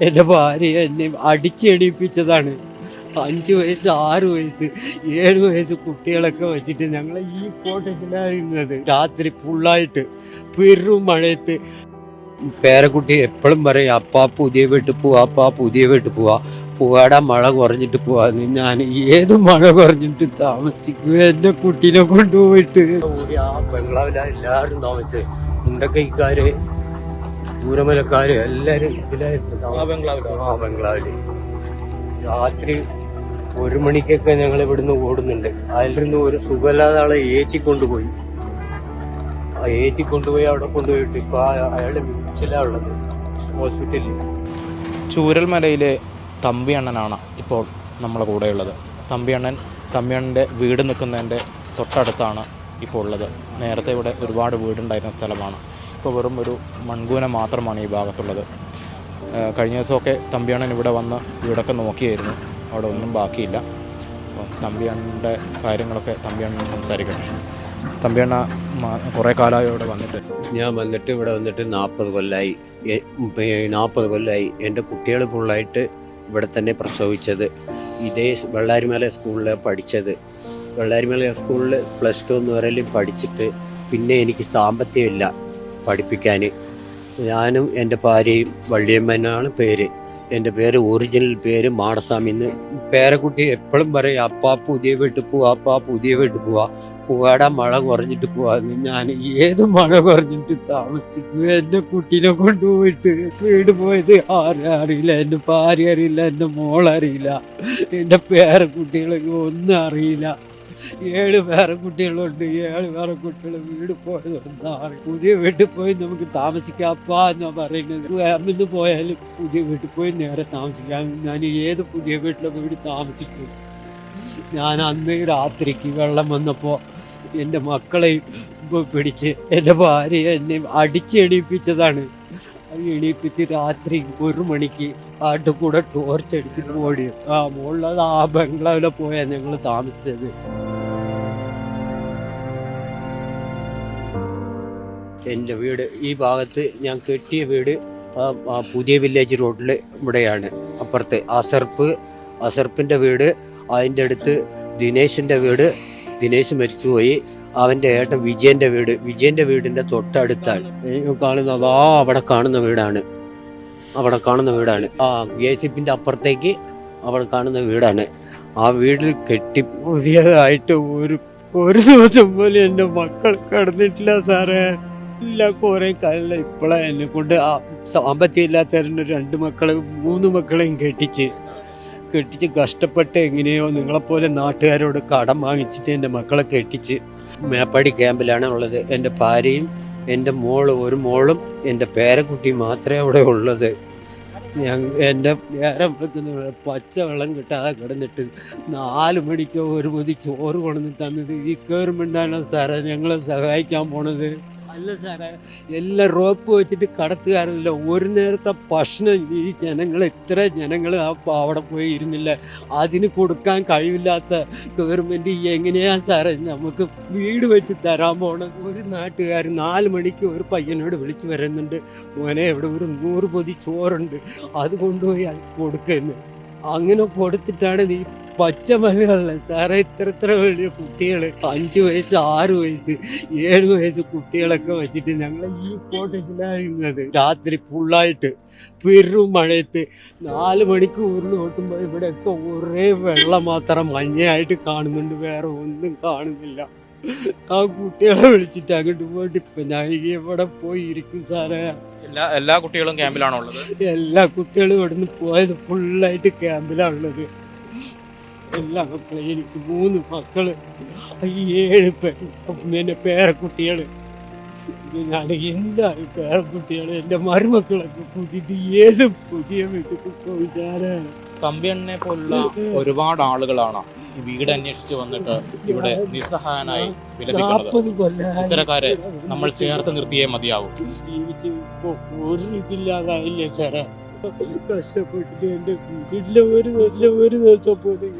എന്റെ ഭാര്യ എന്നെ അടിച്ചെണീപ്പിച്ചതാണ്. അഞ്ച് വയസ്സ് ആറ് വയസ്സ് ഏഴ് വയസ്സ് കുട്ടികളൊക്കെ വെച്ചിട്ട് ഞങ്ങൾ ഈ കോട്ടേജിലായിരുന്നത് രാത്രി ഫുള്ളായിട്ട് പെരും മഴയത്ത്. പേരക്കുട്ടി എപ്പോഴും പറയും അപ്പാ പുതിയ വീട്ടിൽ പോവാ അപ്പാ പുതിയ വീട്ടിൽ പോവാ. പോവാടാ മഴ കുറഞ്ഞിട്ട് പോവാന്ന് ഞാൻ ഏത് മഴ കുറഞ്ഞിട്ട് താമസിക്കുക എന്റെ കുട്ടീനെ കൊണ്ടുപോയിട്ട്? ആ ബംഗ്ലാവിലാ എല്ലാവരും താമസിച്ചത് മുണ്ടക്കൈക്കാര് ചൂരമലക്കാര് എല്ലാരും ഇതിലായിരുന്നു ബംഗ്ലാവിൽ. രാത്രി ഒരു മണിക്കൊക്കെ ഞങ്ങൾ ഇവിടുന്ന് ഓടുന്നുണ്ട്. അതിലിരുന്ന് ഒരു സുഖമില്ലാതെ ആളെ ഏറ്റിക്കൊണ്ടുപോയി. ആ ഏറ്റിക്കൊണ്ടുപോയി അവിടെ കൊണ്ടുപോയിട്ട് ഇപ്പൊ അയാൾ വീട്ടിലാ ഉള്ളത് ഹോസ്പിറ്റലിൽ ചൂരൽമലയിലെ തമ്പിയണ്ണനാണ് ഇപ്പോൾ നമ്മളെ കൂടെയുള്ളത്. തമ്പിയണ്ണൻ തമ്പിയണ്ണന്റെ വീട് നിൽക്കുന്നതിന്റെ തൊട്ടടുത്താണ് ഇപ്പോൾ ഉള്ളത്. നേരത്തെ ഇവിടെ ഒരുപാട് വീടുണ്ടായിരുന്ന സ്ഥലമാണ്. ഇപ്പോൾ വെറും ഒരു മൺകൂന മാത്രമാണ് ഈ ഭാഗത്തുള്ളത്. കഴിഞ്ഞ ദിവസമൊക്കെ തമ്പിയാണൻ ഇവിടെ വന്ന് വീടൊക്കെ നോക്കിയായിരുന്നു. അവിടെ ഒന്നും ബാക്കിയില്ല. അപ്പോൾ തമ്പിയാണന്റെ കാര്യങ്ങളൊക്കെ തമ്പിയണ്ണൻ സംസാരിക്കട്ടെ. തമ്പിയണ്ണ കുറേ കാലമായി ഇവിടെ വന്നിട്ട്. ഞാൻ വന്നിട്ട് ഇവിടെ വന്നിട്ട് നാൽപ്പത് കൊല്ലമായി നാൽപ്പത് കൊല്ലമായി എന്റെ കുട്ടികൾ ഫുള്ളായിട്ട് ഇവിടെ തന്നെ പ്രസവിച്ചത്. ഇതേ വെള്ളാരിമല സ്കൂളിൽ പഠിച്ചത്. വെള്ളാരിമല സ്കൂളിൽ പ്ലസ് ടു എന്ന് പറയലും പഠിച്ചിട്ട് പിന്നെ എനിക്ക് സാമ്പത്തികമില്ല പഠിപ്പിക്കാൻ. ഞാനും എന്റെ ഭാര്യയും വള്ളിയമ്മനാണ് പേര്. എന്റെ പേര് ഒറിജിനൽ പേര് മാടസ്വാമി എന്ന് പേരക്കുട്ടി എപ്പോഴും പറയും അപ്പാ പുതിയ വീട്ടിൽ പോവാ അപ്പാ പുതിയ വീട്ടിൽ പോവാ. പൂവാടാ മഴ കുറഞ്ഞിട്ട് പോവാന്ന് ഞാൻ ഏത് മഴ കുറഞ്ഞിട്ട് താമസിക്കും? എന്റെ കുട്ടീനെ കൊണ്ടുപോയിട്ട് വീട് പോയത് ആരും അറിയില്ല എന്റെ ഭാര്യ അറിയില്ല എന്റെ മോളറിയില്ല എന്റെ പേരക്കുട്ടികളൊക്കെ ഒന്നും അറിയില്ല. ഏഴ് പേരക്കുട്ടികളുണ്ട് ഏഴ് പേരക്കുട്ടികൾ വീട് പോയതുണ്ട് പുതിയ വീട്ടിൽ പോയി നമുക്ക് താമസിക്കാപ്പാ എന്നാ പറയുന്നത്. അമ്മിന്ന് പോയാലും പുതിയ വീട്ടിൽ പോയി നേരെ താമസിക്കാം. ഞാൻ ഏത് പുതിയ വീട്ടിലെ വീട് താമസിക്കും ഞാൻ അന്ന് രാത്രിക്ക് വെള്ളം വന്നപ്പോൾ എന്റെ മക്കളെയും പിടിച്ച് എന്റെ ഭാര്യ എന്നെ അടിച്ചെണീപ്പിച്ചതാണ്. എണീപ്പിച്ച് രാത്രി ഒരു മണിക്ക് ആട്ടുകൂടെ ടോർച്ച് അടിച്ചിട്ട് ഓടി. ആ മുകളിലത് ആ ബംഗ്ലാവിലെ പോയാൽ ഞങ്ങൾ താമസിച്ചത്. എന്റെ വീട് ഈ ഭാഗത്ത് ഞാൻ കെട്ടിയ വീട് പുതിയ വില്ലേജ് റോഡിൽ ഇവിടെയാണ്. അപ്പുറത്തെ അസർപ്പ് അസർപ്പിന്റെ വീട് അതിന്റെ അടുത്ത് ദിനേശിന്റെ വീട്. ദിനേശ് മരിച്ചുപോയി. അവന്റെ ഏട്ടൻ വിജയന്റെ വീട്. വിജയന്റെ വീടിന്റെ തൊട്ടടുത്താണ്. കാണുന്ന ആ അവിടെ കാണുന്ന വീടാണ്. അവിടെ കാണുന്ന വീടാണ്. ആ എ പിന്റെ അപ്പുറത്തേക്ക് അവിടെ കാണുന്ന വീടാണ്. ആ വീട്ടിൽ കെട്ടി പുതിയതായിട്ട് ഒരു ഒരു ദിവസം പോലും എന്റെ മക്കൾ കിടന്നിട്ടില്ല സാറേ. ഇല്ല കുറെ കാലം ഇപ്പോഴാ എന്നെ കൊണ്ട് ആ സാമ്പത്തികം ഇല്ലാത്തവരുടെ രണ്ട് മക്കളെ മൂന്ന് മക്കളെയും കെട്ടിച്ച് കെട്ടിച്ച് കഷ്ടപ്പെട്ട് എങ്ങനെയോ നിങ്ങളെപ്പോലെ നാട്ടുകാരോട് കടം വാങ്ങിച്ചിട്ട് എന്റെ മക്കളെ കെട്ടിച്ച് മേപ്പാടി ക്യാമ്പിലാണ് ഉള്ളത്. എന്റെ ഭാര്യയും എന്റെ മോൾ ഒരു മോളും എന്റെ പേരക്കുട്ടിയും മാത്രമേ അവിടെ ഉള്ളത്. ഞാൻ എന്റെ നേരം വെളുക്കുന്ന പച്ച വെള്ളം കിട്ടാതെ കിടന്നിട്ട് നാല് മണിക്കോ ഒരു മതി ചോറ് കൊണ്ടുവന്ന് തന്നത്. ഈ ഗവൺമെന്റാണ് സാറേ ഞങ്ങളെ സഹായിക്കാൻ പോണത്. അല്ല സാറേ എല്ലാം റോപ്പ് വെച്ചിട്ട് കടത്തുകാരനില്ല. ഒരു നേരത്തെ ഭക്ഷണം ഈ ജനങ്ങൾ ഇത്ര ജനങ്ങൾ അവിടെ പോയി ഇരുന്നില്ല. അതിന് കൊടുക്കാൻ കഴിവില്ലാത്ത ഗവൺമെന്റ് എങ്ങനെയാ സാറേ നമുക്ക് വീട് വെച്ച് തരാൻ പോണ ഒരു നാട്ടുകാർ നാല് മണിക്ക് ഒരു പയ്യനോട് വിളിച്ചു വരുന്നുണ്ട് മോനെ എവിടെ ഒരു നൂറ് പൊതി ചോറുണ്ട്. അത് കൊണ്ടുപോയി കൊടുക്കുന്നു അങ്ങനെ കൊടുത്തിട്ടാണ് നീ പച്ച മലയാള സാറേ ഇത്ര ഇത്ര വലിയ കുട്ടികൾ അഞ്ച് വയസ്സ് ആറ് വയസ്സ് ഏഴ് വയസ്സ് കുട്ടികളൊക്കെ വെച്ചിട്ട് ഞങ്ങൾ ഈ കോട്ടേജിലായിരുന്നത്. രാത്രി ഫുള്ളായിട്ട് പെരും മഴയത്ത് നാല് മണിക്ക് ഉരുൾ കൊട്ടുമ്പോൾ ഇവിടെയൊക്കെ ഒരേ വെള്ളം മാത്രം മഞ്ഞയായിട്ട് കാണുന്നുണ്ട്. വേറെ ഒന്നും കാണുന്നില്ല. ആ കുട്ടികളെ വിളിച്ചിട്ട് അങ്ങോട്ട് പോയിട്ട് ഇപ്പൊ ഞാൻ ഇവിടെ പോയി ഇരിക്കും സാറേ? എല്ലാ എല്ലാ കുട്ടികളും ക്യാമ്പിലാണോ ഉള്ളത്? എല്ലാ കുട്ടികളും ഇവിടുന്ന് പോയത് ഫുള്ളായിട്ട് ക്യാമ്പിലാണുള്ളത് എല്ലാ മക്കളും എനിക്ക് മൂന്ന് മക്കൾ ഏഴ് പേര് പിന്നെ പേരക്കുട്ടികൾ. ഞാൻ എന്താ പേരക്കുട്ടികൾ എന്റെ മരുമക്കളൊക്കെ കൂട്ടിയിട്ട് ഏത് പുതിയ വീട്ടിൽ തമ്പി തമ്പിയണ്ണനെ പോലുള്ള ഒരുപാട് ആളുകളാണ്? വീട് അന്വേഷിച്ച് വന്നിട്ട് ഇവിടെ നിസ്സഹായനായി വിലപിക്കുന്നത്. ഇത്തരക്കാരെ നമ്മൾ ചേർത്ത് നിർത്തിയേ മതിയാവും. ജീവിച്ച് ഇപ്പൊ ഒരു ഇതില്ലാതായില്ലേ സാറേ? കഷ്ടപ്പെട്ടിട്ട് എന്റെ വീട്ടിലെ ഒരു നല്ല ഒരു ദിവസം പോലും